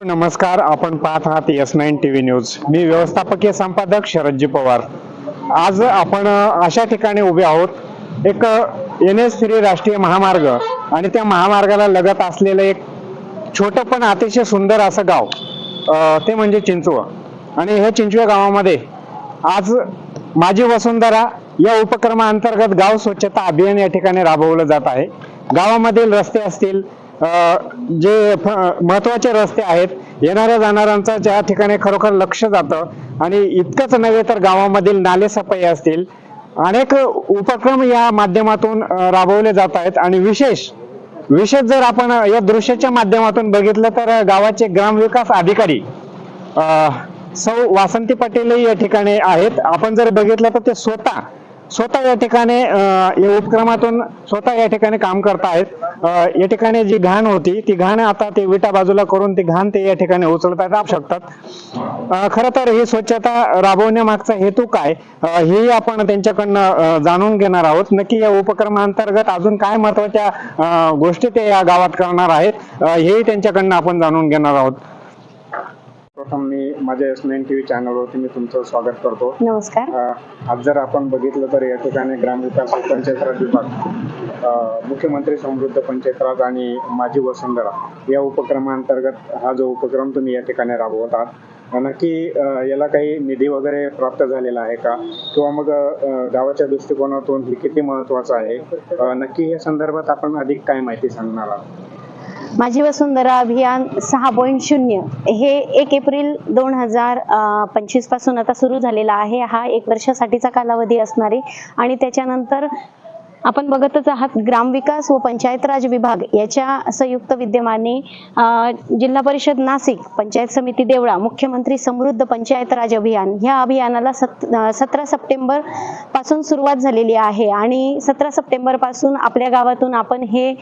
नमस्कार आपण पाहत आहात S nine T V news. मी व्यवस्थापकीय संपादक शरदजी पवार. आज आपण अशा ठिकाणी उभे आहोत. एक एन एस थ्री राष्ट्रीय महामार्ग आणि त्या महामार्गाला लगत असलेलं एक छोटं पण अतिशय सुंदर असं गाव ते म्हणजे चिंचव आणि ह्या चिंचवे गावामध्ये आज माझी वसुंधरा या उपक्रमाअंतर्गत गाव स्वच्छता अभियान या ठिकाणी राबवलं जात आहे. गावामधील रस्ते असतील जे फ- महत्त्वाचे रस्ते आहेत येणाऱ्या जाणाऱ्यांचा ज्या ठिकाणी खरोखर लक्ष जातं आणि इतकंच नव्हे तर गावामधील नाले सफाई असतील अनेक उपक्रम या माध्यमातून राबवले जात आहेत. आणि विशेष विशेष जर आपण या दृश्याच्या माध्यमातून बघितलं तर गावाचे ग्रामविकास अधिकारी सौ वासंती पाटीलही या ठिकाणी आहेत. आपण जर बघितलं तर ते स्वतः स्वतः या ठिकाणी या उपक्रमातून स्वतः या ठिकाणी काम करतायत. या ठिकाणी जी घाण होती ती घाण आता ते विटा बाजूला करून ती घाण ते या ठिकाणी उचलता येऊ शकतात. खर तर ही स्वच्छता राबवण्यामागचा हेतू काय? हेही आपण त्यांच्याकडनं जाणून घेणार आहोत. नक्की या उपक्रमांतर्गत अजून काय महत्त्वाच्या गोष्टी ते या गावात करणार आहेत हेही त्यांच्याकडनं आपण जाणून घेणार आहोत. प्रथम मी माझ्या एस नाईन टी व्ही चॅनलवरती मी तुमचं स्वागत करतो. नमस्कार. अ, आज जर आपण बघितलं तर या ठिकाणी ग्रामविकास व पंचायत राज विभाग अ, मुख्यमंत्री समृद्ध पंचायत राज आणि माझी वसुंधरा या उपक्रमांतर्गत हा जो उपक्रम तुम्ही या ठिकाणी राबवत आहात नक्की अ, याला काही निधी वगैरे प्राप्त झालेला आहे का? किंवा मग अ, गावाच्या दृष्टिकोनातून हे किती महत्वाचं आहे? अ, नक्की या संदर्भात आपण अधिक काय माहिती सांगणार आहात? माझी वसुंधरा अभियान सहा पॉईंट शून्य. हे एक एप्रिल दोन हजार पंचवीसपासून आता सुरू झालेला आहे. हा एक वर्षासाठीचा कालावधी असणारे. आणि त्याच्यानंतर आपण बघतच आहात ग्रामविकास व पंचायत राज विभाग याच्या संयुक्त विद्यमाने जिल्हा परिषद नाशिक पंचायत समिती देवळा मुख्यमंत्री समृद्ध पंचायत राज अभियान ह्या अभियानाला सत सतरा सप्टेंबरपासून सुरुवात झालेली आहे आणि सतरा सप्टेंबरपासून आपल्या गावातून आपण हे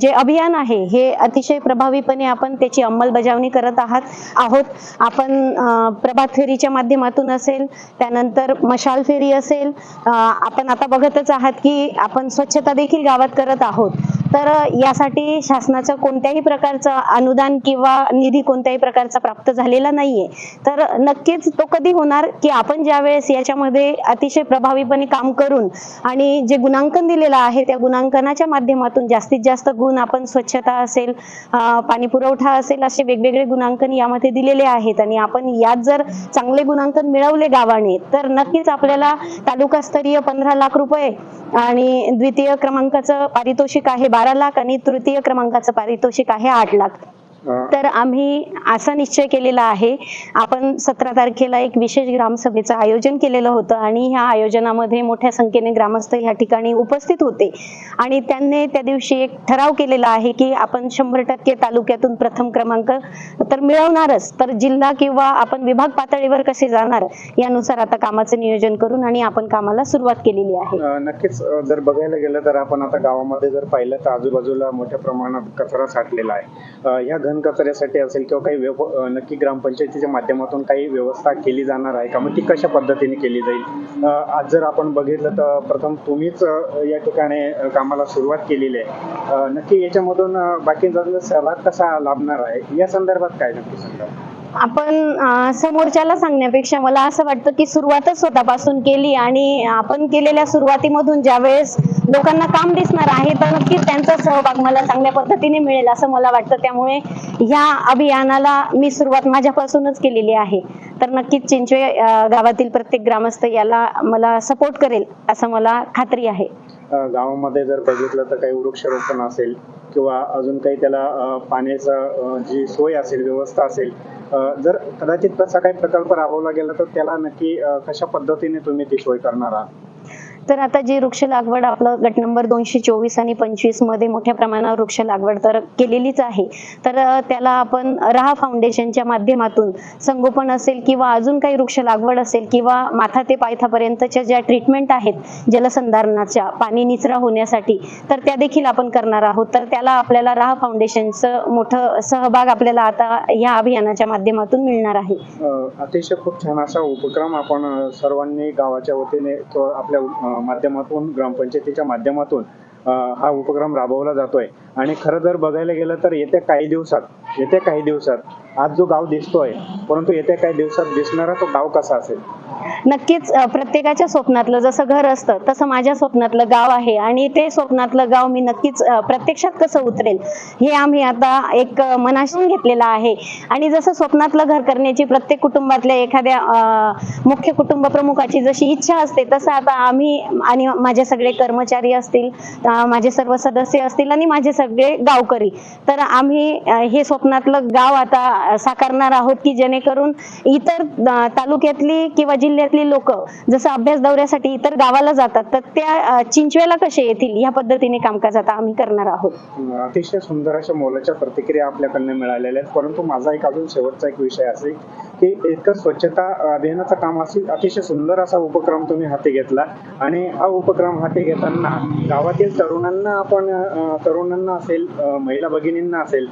जे अभियान आहे हे अतिशय प्रभावीपणे आपण त्याची अंमलबजावणी करत आहात आहोत. आपण प्रभात फेरीच्या माध्यमातून असेल त्यानंतर मशाल फेरी असेल आपण आता बघतच आहात की आपण स्वच्छता देखील गावात करत आहोत. तर यासाठी शासनाचं कोणत्याही प्रकारचं अनुदान किंवा निधी कोणत्याही प्रकारचा प्राप्त झालेला नाहीये. तर नक्कीच तो कधी होणार की आपण ज्यावेळेस याच्यामध्ये अतिशय प्रभावीपणे काम करून आणि जे गुणांकन दिलेलं आहे त्या गुणांकनाच्या माध्यमातून जास्तीत जास्त गुण आपण स्वच्छता असेल पाणी पुरवठा असेल असे वेगवेगळे गुणांकन यामध्ये दिलेले आहेत आणि आपण यात जर चांगले गुणांकन मिळवले गावाने तर नक्कीच आपल्याला तालुकास्तरीय पंधरा लाख रुपये आणि द्वितीय क्रमांकाचं पारितोषिक आहे बारा लाख आणि तृतीय क्रमांकाचं पारितोषिक आहे आठ लाख. तर आम्ही असा निश्चय केलेला आहे. आपण सतरा तारखेला एक विशेष ग्रामसभेचं आयोजन केलेलं होतं आणि ह्या आयोजनामध्ये मोठ्या संख्येने ग्रामस्थ या ठिकाणी उपस्थित होते. आणि त्यांनी त्या दिवशी एक ठराव केलेला आहे की आपण शंभर टक्के तालुक्यातून प्रथम क्रमांक तर मिळवणारच. तर जिल्हा किंवा आपण विभाग पातळीवर कसे जाणार यानुसार आता कामाचं नियोजन करून आणि आपण कामाला सुरुवात केलेली आहे. नक्कीच जर बघायला गेलं तर आपण आता गावामध्ये जर पाहिलं तर आजूबाजूला मोठ्या प्रमाणात कचरा साठलेला आहे. अ, ह्या कचऱ्यासाठी असेल किंवा काही व्यव नक्की ग्रामपंचायतीच्या माध्यमातून काही व्यवस्था केली जाणार आहे का? मग ती कशा पद्धतीने केली जाईल? आज जर आपण बघितलं तर प्रथम तुम्हीच या ठिकाणी कामाला सुरुवात केलेली आहे. नक्की याच्यामधून बाकीचा सहभाग कसा लाभणार आहे? या संदर्भात काय नक्की सांगा आपण समोरच्याला सांगण्यापेक्षा मला असं वाटतं की सुरुवातच स्वतःपासून केली आणि आपण केलेल्या सुरुवातीमधून ज्यावेळेस लोकांना काम दिसणार आहे तर नक्कीच त्यांचा सहभाग मला चांगल्या पद्धतीने मिळेल असं मला वाटतं. त्यामुळे या अभियानाला मी सुरुवात माझ्यापासूनच केलेली आहे. तर नक्कीच चिंचवे गावातील प्रत्येक ग्रामस्थ याला मला सपोर्ट करेल असं मला खात्री आहे. गावामध्ये जर बघितलं तर काही वृक्षारोपण असेल किंवा अजून काही त्याला पाण्याचा पाण्याचं जी सोय असेल व्यवस्था असेल जर कदाचित तसा काही प्रकल्प राबवला गेला तर त्याला नक्की कशा पद्धतीने तुम्ही ती सोय करणार आहात? तर आता जी वृक्ष लागवड आपलं गट नंबर दोनशे चोवीस आणि पंचवीसमध्ये मोठ्या प्रमाणावर वृक्ष लागवड तर केलेलीच आहे. तर त्याला आपण राहा फाउंडेशनच्या माध्यमातून संगोपन असेल किंवा अजून काही वृक्ष लागवड असेल किंवा माथा ते पायथापर्यंतच्या ज्या ट्रीटमेंट आहेत जलसंधारणाच्या पाणी निचरा होण्यासाठी तर त्या देखील आपण करणार आहोत. तर त्याला आपल्याला राहा फाउंडेशनचं मोठं सहभाग आपल्याला आता या अभियानाच्या माध्यमातून मिळणार आहे. अतिशय खूप छान असा उपक्रम आपण सर्वांनी गावाच्या वतीने आपल्या माध्यमातून ग्रामपंचायतीच्या माध्यमातून हा उपक्रम राबवला जातोय. आणि खरं जर बघायला गेलं तर येत्या काही दिवसात येत्या काही दिवसात आज जो गाव दिसतोय परंतु येत्या काही दिवसात दिसणारा तो गाव कसा असेल? नक्कीच प्रत्येकाच्या स्वप्नातलं जसं घर असतं तसं माझ्या स्वप्नातलं गाव आहे आणि ते स्वप्नातलं गाव मी नक्कीच प्रत्यक्षात कसं उतरेल हे आम्ही आता एक मनाशून घेतलेलं आहे. आणि जसं स्वप्नातलं घर करण्याची प्रत्येक कुटुंबातल्या एखाद्या मुख्य कुटुंब प्रमुखाची जशी इच्छा असते तसं आता आम्ही आणि माझे सगळे कर्मचारी असतील माझे सर्व सदस्य असतील आणि माझे सगळे गावकरी. तर आम्ही हे स्वप्नातलं गाव आता साकारणार आहोत की जेणेकरून इतर तालुक्यातली किंवा जिल्ह्यातली लोक जसं अभ्यास दौऱ्यासाठी इतर गावाला जातात तर त्या चिंचव्याला कसे येतील? या पद्धतीने कामकाज आता आम्ही करणार आहोत. अतिशय सुंदर अशा मोलाच्या प्रतिक्रिया आपल्याकडनं मिळालेल्या आहेत. परंतु माझा एक अजून शेवटचा एक विषय असेल की इतकं स्वच्छता अभियानाचं काम असेल अतिशय सुंदर असा उपक्रम तुम्ही हाती घेतला. आणि हा उपक्रम हाती घेताना गावातील तरुणांना आपण तरुणांना असेल महिला भगिनींना असेल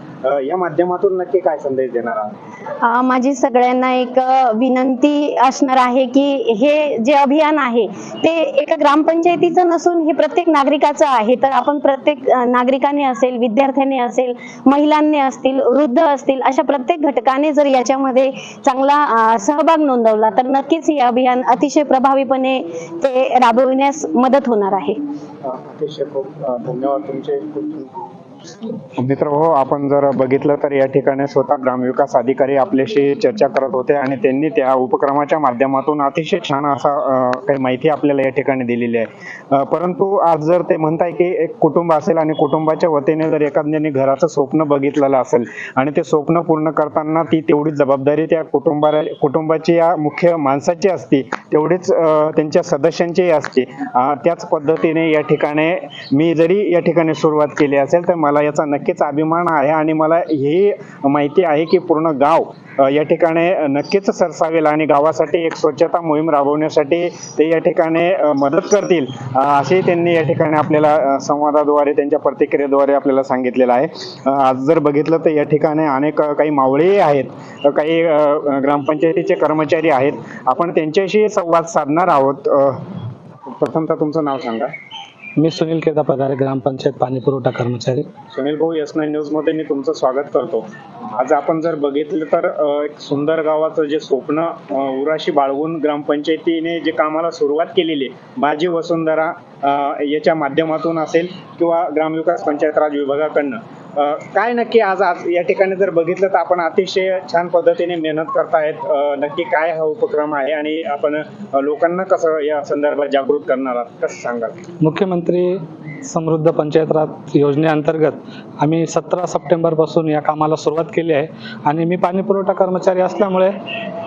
या माध्यमातून नक्की काय संदेश देणार आहात? माझी सगळ्यांना एक विनंती असणार आहे की हे जे अभियान आहे ते एका ग्रामपंचायतीचं नसून हे प्रत्येक नागरिकाचं आहे. तर आपण प्रत्येक नागरिकाने असेल विद्यार्थ्याने असेल महिलांनी असतील वृद्ध असतील अशा प्रत्येक घटकाने जर याच्यामध्ये चांगला सहभाग नोंदवला तर नक्कीच हे अभियान अतिशय प्रभावीपणे ते राबविण्यास मदत होणार आहे. अतिशय खूप धन्यवाद तुमचे. मित्र हो, आपण जर बघितलं तर या ठिकाणी स्वतः ग्रामविकास अधिकारी आपल्याशी चर्चा करत होते आणि त्यांनी त्या उपक्रमाच्या माध्यमातून अतिशय छान असा काही माहिती आपल्याला या ठिकाणी दिलेली आहे. परंतु आज जर ते म्हणताय की एक कुटुंब असेल आणि कुटुंबाच्या वतीने जर एखाद्याने घराचं स्वप्न बघितलेलं असेल आणि ते स्वप्न पूर्ण करताना ती तेवढी जबाबदारी त्या कुटुंबा कुटुंबाची या मुख्य माणसाची असते तेवढीच त्यांच्या सदस्यांचीही असते त्याच पद्धतीने या ठिकाणी मी जरी या ठिकाणी सुरुवात केली असेल तर मला मला याचा नक्कीच अभिमान आहे आणि मला ही माहिती आहे की पूर्ण गाव या ठिकाणी नक्कीच सरसावेल आणि गावासाठी एक स्वच्छता मोहीम राबवण्यासाठी ते या ठिकाणी मदत करतील असेही असे त्यांनी या ठिकाणी आपल्याला संवादाद्वारे त्यांच्या प्रतिक्रियेद्वारे आपल्याला सांगितलेलं आहे. आज जर बघितलं तर या ठिकाणी अनेक काही मावळेही आहेत काही ग्रामपंचायतीचे कर्मचारी आहेत. आपण त्यांच्याशी संवाद साधणार आहोत. प्रथमतः तुमचं नाव सांगा. मी सुनील केदा पगारे ग्रामपंचायत पाणी पुरवठा कर्मचारी. सुनील भाऊ एस नाईन न्यूजमध्ये मी तुमचं स्वागत करतो. आज आपण जर बघितलं तर एक सुंदर गावाचं जे स्वप्न उराशी बाळगून ग्रामपंचायतीने जे कामाला सुरुवात केलेली आहे माझी वसुंधरा याच्या माध्यमातून असेल किंवा ग्रामविकास पंचायत राज विभागाकडनं काय नक्की आज आज या ठिकाणी जर बघितलं तर आपण अतिशय छान पद्धतीने मेहनत करतायत. नक्की काय हा उपक्रम आहे आणि आपण लोकांना कसं या संदर्भात जागृत करणार आहात कसं सांगाल? मुख्यमंत्री समृद्ध पंचायत राज योजनेअंतर्गत आम्ही सतरा सप्टेंबरपासून या कामाला सुरुवात केली आहे आणि मी पाणी पुरवठा कर्मचारी असल्यामुळे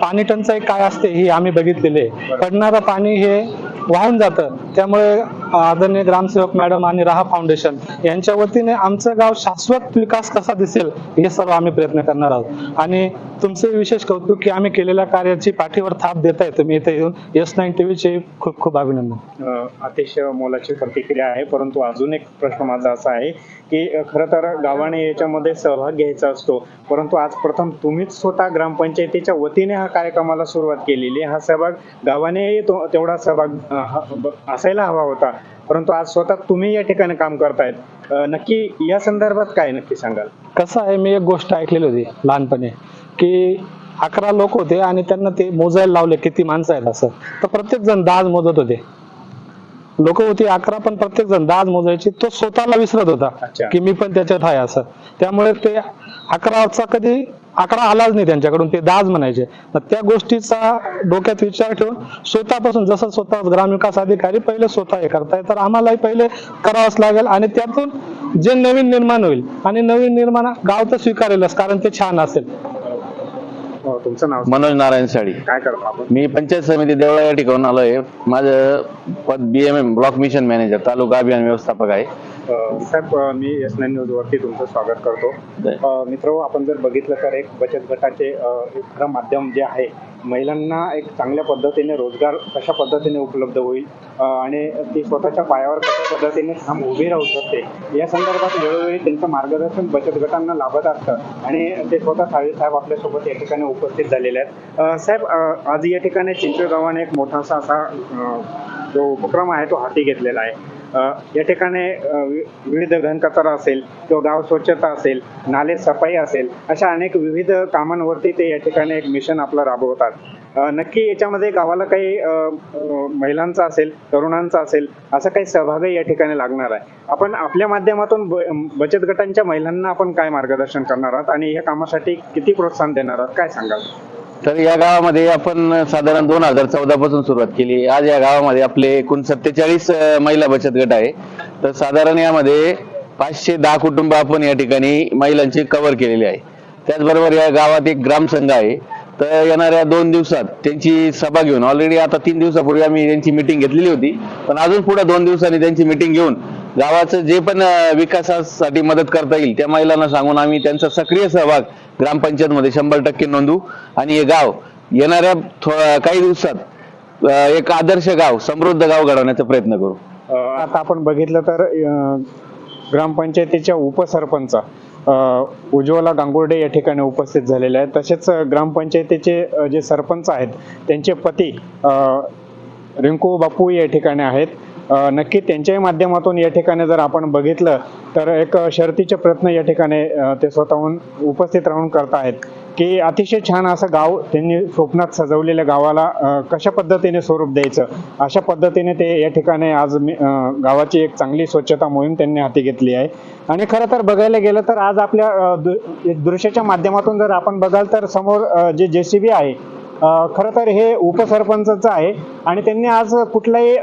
पाणी टंचाई काय असते ही आम्ही बघितलेली आहे. पडणारं पाणी हे वाहून जातं. त्यामुळे आदरणीय ग्रामसेवक मॅडम आणि राहा फाउंडेशन यांच्या वतीने आमचं गाव शाश्वत विकास कसा दिसेल हे सर्व आम्ही प्रयत्न करणार आहोत. आणि तुमचे विशेष कौतुक की आम्ही केलेल्या कार्याची पाठीवर थाप देताय तुम्ही इथे येऊन. एस नाईन टीव्हीचे खूप खूप अभिनंदन. अतिशय मोलाची प्रतिक्रिया आहे परंतु अजून एक प्रश्न माझा असा आहे की खरं तर गावाने याच्यामध्ये सहभाग घ्यायचा असतो परंतु आज प्रथम तुम्हीच स्वतः ग्रामपंचायतीच्या वतीने हा कार्यक्रमाला सुरुवात केलेली आहे. हा सहभाग गावाने तो- तेवढा सहभाग हा- असायला हवा होता. परंतु आज स्वतः तुम्ही या ठिकाणी काम करतायत. नक्की या संदर्भात काय नक्की सांगाल? कसं आहे मी एक गोष्ट ऐकलेली होती लहानपणी की अकरा लोक होते आणि त्यांना ते मोजायला लावले किती माणसं आहेत असं. तर प्रत्येक जण दाज मोजत होते. लोक होती अकरा पण प्रत्येक जण दहाच मोजायची. तो स्वतःला विसरत होता. की मी पण त्याच्यात आहे असं. त्यामुळे ते अकराचा कधी अकरा आलाच नाही त्यांच्याकडून ते दहाच म्हणायचे. त्या गोष्टीचा डोक्यात विचार ठेवून स्वतःपासून जसं स्वतः ग्रामविकास अधिकारी पहिले स्वतः हे करताय तर आम्हालाही पहिले करावंच लागेल आणि त्यातून जे नवीन निर्माण होईल. आणि नवीन निर्माण गाव तर स्वीकारेलच कारण ते छान असेल. अ, तुमचं नाव मनोज नारायण साडी काय करता आपण? मी पंचायत समिती देवळा या ठिकाणून आलोय. माझं पद B M M block mission manager taluka अभियान व्यवस्थापक आहे. साहेब मी एस नाईन न्यूज वरती तुमचं स्वागत करतो. मित्र आपण जर बघितलं तर एक बचत गटाचे खरं माध्यम जे आहे महिलांना एक चांगल्या पद्धतीने रोजगार कशा पद्धतीने उपलब्ध होईल आणि ती स्वतःच्या पायावर कशा पद्धतीने ठाम उभी राहू शकते या संदर्भात वेळोवेळी त्यांचं मार्गदर्शन बचत गटांना लाभत असतं आणि ते स्वतः साळी साहेब आपल्यासोबत या ठिकाणी उपस्थित झालेले आहेत. साहेब आज या ठिकाणी चिंचवे गावाने एक मोठासा असा जो उपक्रम आहे तो हाती घेतलेला आहे. या ठिकाणी विविध घनकचरा असेल किंवा गाव स्वच्छता असेल नाले सफाई असेल अशा अनेक विविध कामांवरती ते या ठिकाणी एक मिशन आपलं राबवतात. नक्की याच्यामध्ये गावाला काही महिलांचा असेल तरुणांचा असेल असं काही सहभागही या ठिकाणी लागणार आहे. आपण आपल्या माध्यमातून ब- बचत गटांच्या महिलांना आपण काय मार्गदर्शन करणार आहात आणि या कामासाठी किती प्रोत्साहन देणार आहात? काय सांगाल? तर या गावामध्ये आपण साधारण दोन हजार चौदा पासून सुरुवात केली. आज या गावामध्ये आपले एकूण सत्तेचाळीस महिला बचत गट आहे. तर साधारण यामध्ये पाचशे दहा कुटुंब आपण या ठिकाणी महिलांची कव्हर केलेली आहे. त्याचबरोबर या गावात एक ग्रामसंघ आहे. तर येणाऱ्या दोन दिवसात त्यांची सभा घेऊन ऑलरेडी आता तीन दिवसापूर्वी आम्ही त्यांची मिटिंग घेतलेली होती. पण अजून पुढे दोन दिवसांनी त्यांची मिटिंग घेऊन गावाचं जे पण विकासासाठी मदत करता येईल त्या महिलांना सांगून आम्ही त्यांचा सक्रिय सहभाग ग्रामपंचायतमध्ये शंभर टक्के नोंदवू आणि हे गाव येणाऱ्या थो- काही दिवसात एक आदर्श गाव समृद्ध गाव घडवण्याचा प्रयत्न करू. आता आपण बघितलं तर ग्रामपंचायतीच्या उपसरपंच उज्ज्वला गांगुर्डे या ठिकाणी उपस्थित झालेले आहेत. तसेच ग्रामपंचायतीचे जे सरपंच आहेत त्यांचे पती रिंकू बापू या ठिकाणी आहेत. नक्की त्यांच्याही माध्यमातून या ठिकाणी जर आपण बघितलं तर एक शर्तीचे प्रयत्न या ठिकाणी ते स्वतःहून उपस्थित राहून करत आहेत. की अतिशय छान असं गाव त्यांनी स्वप्नात सजवलेल्या गावाला कशा पद्धतीने स्वरूप द्यायचं? अशा पद्धतीने ते या ठिकाणी आज मी- गावाची एक चांगली स्वच्छता मोहीम त्यांनी हाती घेतली आहे. आणि खरं तर बघायला गेलं तर आज आपल्या दृ- दृश्याच्या माध्यमातून जर आपण बघाल तर समोर जे जे जेसीबी आहे खरं तर हे उपसरपंचचं आहे. आणि त्यांनी आज कुठलाही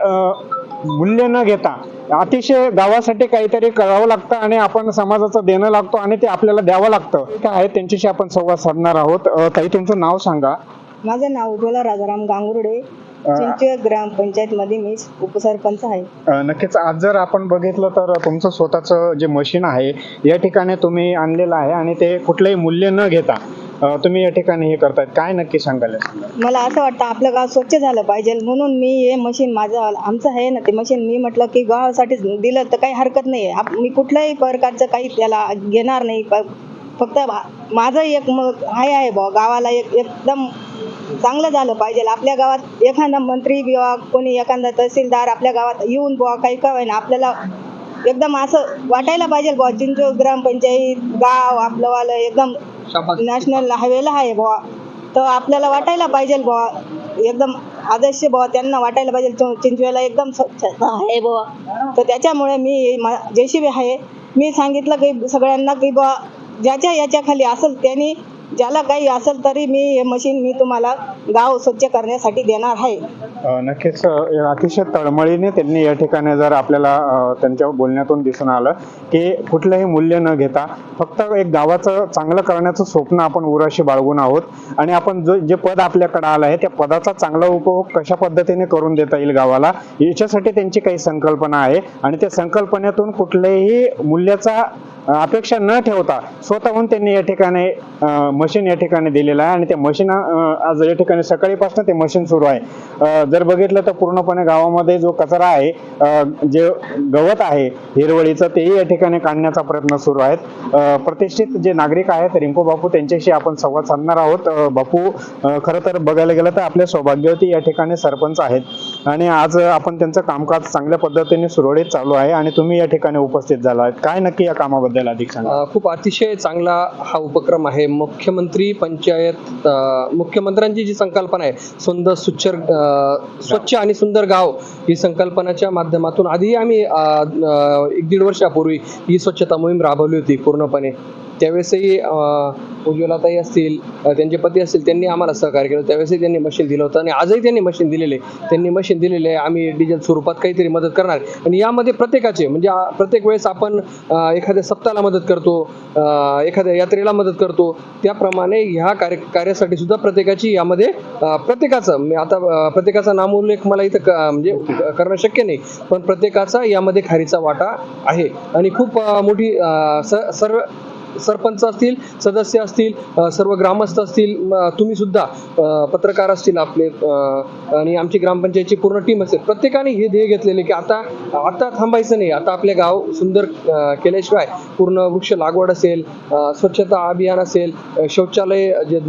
मूल्य न घेता अतिशय गावासाठी काहीतरी करावं लागतं आणि आपण समाजाचं देणं लागतो आणि ते आपल्याला द्यावं लागतं. काय आहे त्यांच्याशी आपण संवाद साधणार आहोत. ताई तुमचं नाव सांगा. माझं नाव उज्ज्वला राजाराम गांगुर्डे. ग्रामपंचायत मध्ये मी उपसरपंच आहे. नक्कीच. आज जर आपण बघितलं तर तुमचं स्वतःचं जे मशीन आहे या ठिकाणी तुम्ही आणलेलं आहे आणि ते कुठलंही मूल्य न घेता तुम्ही या ठिकाणी हे करतायत. काय नक्की सांगाल? मला असं वाटतं आपलं गाव स्वच्छ झालं पाहिजे. म्हणून मी हे मशीन माझं आमचं आहे ना ते मशीन मी म्हटलं की गावासाठी दिलं तर काही हरकत नाही आहे मी कुठल्याही प्रकारचं काही त्याला घेणार नाही. फक्त माझं एक मग आहे आहे बुवा गावाला एक एकदम चांगलं झालं पाहिजे. आपल्या गावात एखादा मंत्री किंवा कोणी एखादा तहसीलदार आपल्या गावात येऊन बुवा काही काय ना आपल्याला एकदम असं वाटायला पाहिजे बुवा चिंचो ग्रामपंचायत गाव आपलं वालं एकदम नॅशनल हायवेला आहे बुवा. तर आपल्याला वाटायला पाहिजे बुवा. एकदम आदर्श बुवा त्यांना वाटायला पाहिजे. चिंचवेला एकदम स्वच्छता आहे बुवा. तर त्याच्यामुळे मी जेशीबी आहे. मी सांगितलं की सगळ्यांना की बुवा ज्याच्या याच्या खाली असेल त्यांनी ज्याला काही असेल तरी मी हे मशीन मी तुम्हाला गाव स्वच्छ करण्यासाठी देणार आहे. नक्कीच अ, अतिशय तळमळीने त्यांनी या ठिकाणी जर आपल्याला अ, त्यांच्या बोलण्यातून दिसून आलं की कुठलंही मूल्य न घेता फक्त एक गावाचं चांगलं करण्याचं स्वप्न आपण उराशी बाळगून आहोत आणि आपण जो जे पद आपल्याकडे आलं आहे त्या पदाचा चांगला उपयोग कशा पद्धतीने करून देता येईल गावाला याच्यासाठी त्यांची काही संकल्पना आहे. आणि त्या संकल्पनेतून कुठल्याही मूल्याचा अपेक्षा न ठेवता स्वतःहून त्यांनी या ठिकाणी मशीन या ठिकाणी दिलेलं आहे आणि त्या मशीन आज या ठिकाणी सकाळीपासून ते मशीन सुरू आहे. जर बघितलं तर पूर्णपणे गावामध्ये जो कचरा आहे जे गवत आहे हिरवळीचं तेही या ठिकाणी काढण्याचा प्रयत्न सुरू आहेत. प्रतिष्ठित जे नागरिक आहेत रिंकू बापू त्यांच्याशी आपण संवाद साधणार आहोत. बापू खरं तर बघायला गेलं तर आपल्या सौभाग्यवती या ठिकाणी सरपंच आहेत. आणि आज आपण त्यांचं कामकाज चांगल्या पद्धतीने सुरळीत चालू आहे आणि तुम्ही या ठिकाणी उपस्थित झाला काय नक्की या कामाबद्दल अधिक सांगा? खूप अतिशय चांगला हा उपक्रम आहे. मुख्यमंत्री पंचायत मुख्यमंत्र्यांची जी संकल्पना आहे. सुंदर सुच्छर स्वच्छ आणि सुंदर गाव ही संकल्पनाच्या माध्यमातून आधी आम्ही एक दीड वर्षापूर्वी ही स्वच्छता मोहीम राबवली होती पूर्णपणे. त्यावेळेसही उज्ज्वलाताई असतील त्यांचे पती असतील त्यांनी आम्हाला सहकार्य केलं. त्यावेळेसही त्यांनी मशीन दिलं होतं आणि आजही त्यांनी मशीन दिलेले. त्यांनी मशीन दिलेले आहे आम्ही डिझेल स्वरूपात काहीतरी मदत करणार. आणि यामध्ये प्रत्येकाचे म्हणजे प्रत्येक वेळेस आपण एखाद्या सप्ताहाला मदत करतो एखाद्या यात्रेला मदत करतो. त्याप्रमाणे ह्या कार्य कार्यासाठी सुद्धा प्रत्येकाची यामध्ये प्रत्येकाचं मी आता प्रत्येकाचा नामोल्लेख मला इथं क- म्हणजे करणं शक्य नाही. पण प्रत्येकाचा यामध्ये खारीचा वाटा आहे. आणि खूप मोठी सर्व सरपंच असतील सदस्य असतील सर्व ग्रामस्थ असतील तुम्ही सुद्धा पत्रकार असतील आपले आणि आमची ग्रामपंचायतची पूर्ण टीम असेल. प्रत्येकाने हे ध्येय घेतलेले की आता आता थांबायचं नाही. आता आपले गाव सुंदर केल्याशिवाय पूर्ण वृक्ष लागवड असेल स्वच्छता अभियान असेल शौचालय जे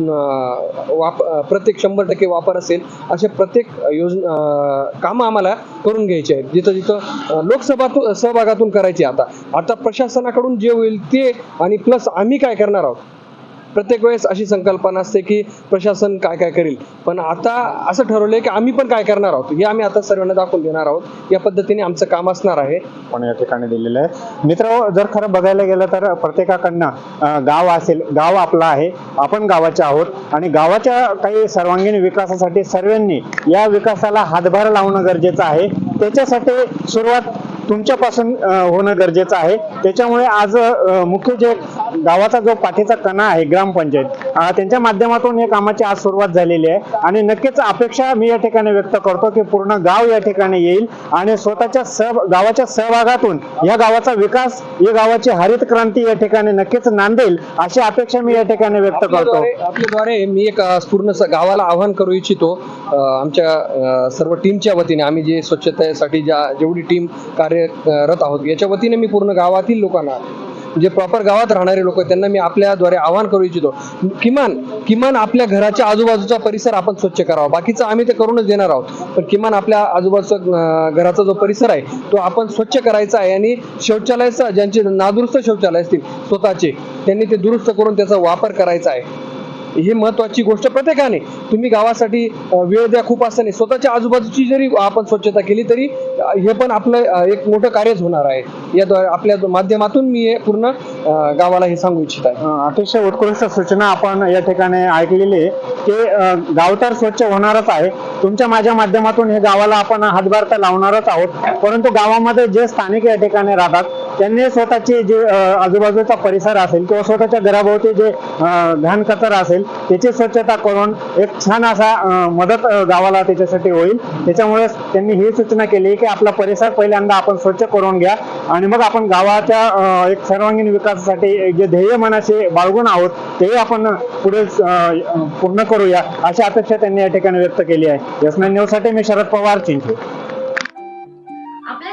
वाप प्रत्येक शंभर टक्के वापर असेल असे प्रत्येक योजना कामं आम्हाला करून घ्यायचे आहेत. जिथं जिथं लोकसभातून सहभागातून करायचे आता. आता प्रशासनाकडून जे होईल ते आणि प्लस आम्ही काय करणार आहोत? प्रत्येक वेळेस अशी संकल्पना असते की प्रशासन काय काय करेल. पण आता असं ठरवलंय की आम्ही पण काय करणार आहोत? हे आम्ही आता सर्वांना दाखवून देणार आहोत. या पद्धतीने आमचं काम असणार आहे. पण या ठिकाणी दिलेलं आहे. मित्र जर खरं बघायला गेलं तर प्रत्येकाकडनं गाव असेल गाव आपला आहे. आपण गावाचे आहोत. आणि गावाच्या काही सर्वांगीण विकासासाठी सर्वांनी या विकासाला हातभार लावणं गरजेचं आहे. त्याच्यासाठी सुरुवात तुमच्यापासून होणं गरजेचं आहे. त्याच्यामुळे आज मुख्य जे गावाचा जो पाठीचा कणा आहे ग्रामपंचायत त्यांच्या माध्यमातून या कामाची आज सुरुवात झालेली आहे. आणि नक्कीच अपेक्षा मी या ठिकाणी व्यक्त करतो की पूर्ण गाव या ठिकाणी येईल आणि स्वतःच्या सह गावाच्या सहभागातून या गावाचा विकास या गावाची हरित क्रांती या ठिकाणी नक्कीच नांदेल अशी अपेक्षा मी या ठिकाणी व्यक्त करतो. आपल्याद्वारे मी एक पूर्ण गावाला आवाहन करू इच्छितो. आमच्या सर्व टीमच्या वतीने आम्ही जे स्वच्छतेसाठी ज्या जेवढी टीम कार्यरत आहोत. याच्या वतीने मी पूर्ण गावातील लोकांना जे प्रॉपर गावात राहणारे लोक आहेत त्यांना मी आपल्याद्वारे आवाहन करू इच्छितो. किमान किमान आपल्या घराच्या आजूबाजूचा परिसर आपण स्वच्छ करावा. बाकीचं आम्ही ते करूनच देणार आहोत. पण किमान आपल्या आजूबाजूचा घराचा जो परिसर आहे तो आपण स्वच्छ करायचा आहे. आणि शौचालयाचा ज्यांचे नादुरुस्त शौचालय असतील स्वतःचे त्यांनी ते दुरुस्त करून त्याचा वापर करायचा आहे. ही महत्वाची गोष्ट प्रत्येकाने. तुम्ही गावासाठी वेळ द्या खूप असताना. स्वतःच्या आजूबाजूची जरी आपण स्वच्छता केली तरी हे पण आपलं एक मोठं कार्यच होणार आहे. याद्वारे आपल्या माध्यमातून मी हे पूर्ण गावाला हे सांगू इच्छित आहे. अतिशय उत्कृष्ट सूचना आपण या ठिकाणी ऐकलेली आहे की गाव तर स्वच्छ होणारच आहे. तुमच्या माझ्या माध्यमातून हे गावाला आपण हातभार तर लावणारच आहोत. परंतु गावामध्ये जे स्थानिक या ठिकाणी राहतात त्यांनी स्वतःची जे आजूबाजूचा परिसर असेल किंवा स्वतःच्या घराभोवती जे घाण कचरा असेल त्याची स्वच्छता करून एक छान असा मदत गावाला त्याच्यासाठी होईल. त्याच्यामुळे त्यांनी ही सूचना केली की आपला परिसर पहिल्यांदा आपण स्वच्छ करून घ्या आणि मग आपण गावाच्या एक सर्वांगीण विकासासाठी जे ध्येय मनाशी बाळगून आहोत ते आपण पुढे पूर्ण करूया अशी अपेक्षा त्यांनी या ठिकाणी व्यक्त केली आहे. एस नाईन न्यूजसाठी मी शरद पवार चिंचे आपल्या